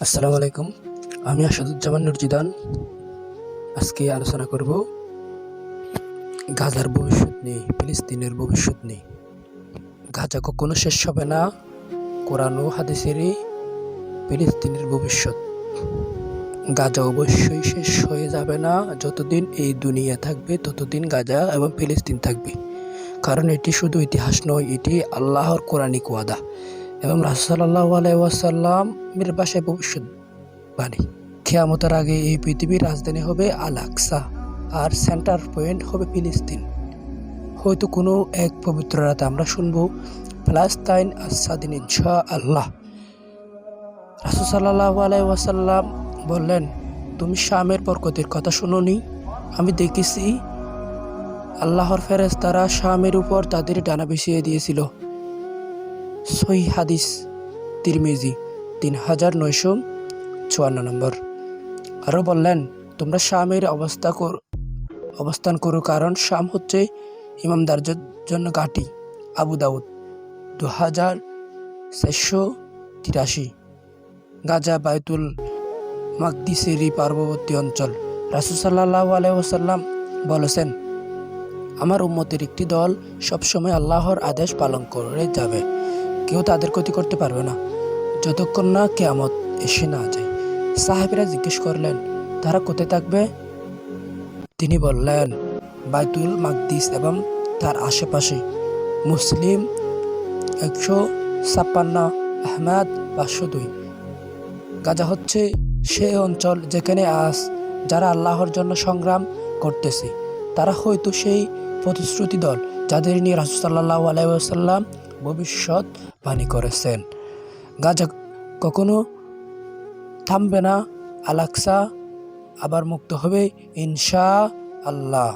আসসালামু আলাইকুম। আমি আসাদুজ্জামান নুরজিদান। আজকে আলোচনা করব গাজার ভবিষ্যৎ নিয়ে, ফিলিস্তিনের ভবিষ্যৎ নিয়ে। গাজা কখনো শেষ হবে না। কোরআন ও হাদিসেরই ফিলিস্তিনের ভবিষ্যৎ। গাজা অবশ্যই শেষ হয়ে যাবে না। যতদিন এই দুনিয়া থাকবে, ততদিন গাজা এবং ফিলিস্তিন থাকবে। কারণ এটি শুধু ইতিহাস নয়, এটি আল্লাহর কোরআনিক ওয়াদা। এবং রাসুসাল্লাহ আলাইসাল্লামের বাসায় ভবিষ্যৎবাণী খেয়ামতের আগে এই পৃথিবীর রাজধানী হবে আল আকসা আর সেন্টার পয়েন্ট হবে ফিলিস্তিন। হয়তো কোনো এক পবিত্র রাতে আমরা শুনব ফলাস্তাইন আসাদিন ইনশা আল্লাহ রাসুসাল্লাহ আলাইসাল্লাম বললেন, তুমি শামের বরকতের কথা শুনোনি? আমি দেখেছি আল্লাহর ফেরেস তারা শামের উপর তাদের ডানা বিছিয়ে দিয়েছিল। সই হাদিস, তিরমিজি তিন হাজার নয়শো চুয়ান্ন নম্বর। আরও বললেন, তোমরা শামের অবস্থা কর, অবস্থান করো কারণ শাম হচ্ছে ইমামদারদের জন্য ঘাঁটি। আবু দাউদ, দু হাজার চারশো তিরাশি। গাজা বায়তুল মাকদিসেরি পার্ববর্তী অঞ্চল। রাসুসাল্লাহ আলাইসাল্লাম বলেছেন, আমার উম্মতের একটি দল সবসময় আল্লাহর আদেশ পালন করে যাবে। কেউ তাদের ক্ষতি করতে পারবে না। যতক্ষণ না কেয়ামত এসে না যায়। সাহেবেরা জিজ্ঞেস করলেন, তারা কোথায় থাকবে? তিনি বললেন, বাইতুল মাকদিস এবং তার আশেপাশে। মুসলিম একশো ছাপ্পান্ন, আহমেদ পাঁচশো দুই। গাজা হচ্ছে সেই অঞ্চল যেখানে আজ যারা আল্লাহর জন্য সংগ্রাম করতেছে, তারা হয়তো সেই প্রতিশ্রুতি দল যাদের নিয়ে রাসুসাল্লাহ আলাইসাল্লাম ভবিষ্যৎ বাণী করেছেন গাজা কখনো থামবে না আলাক্সা আবার মুক্ত হবে ইনশা আল্লাহ।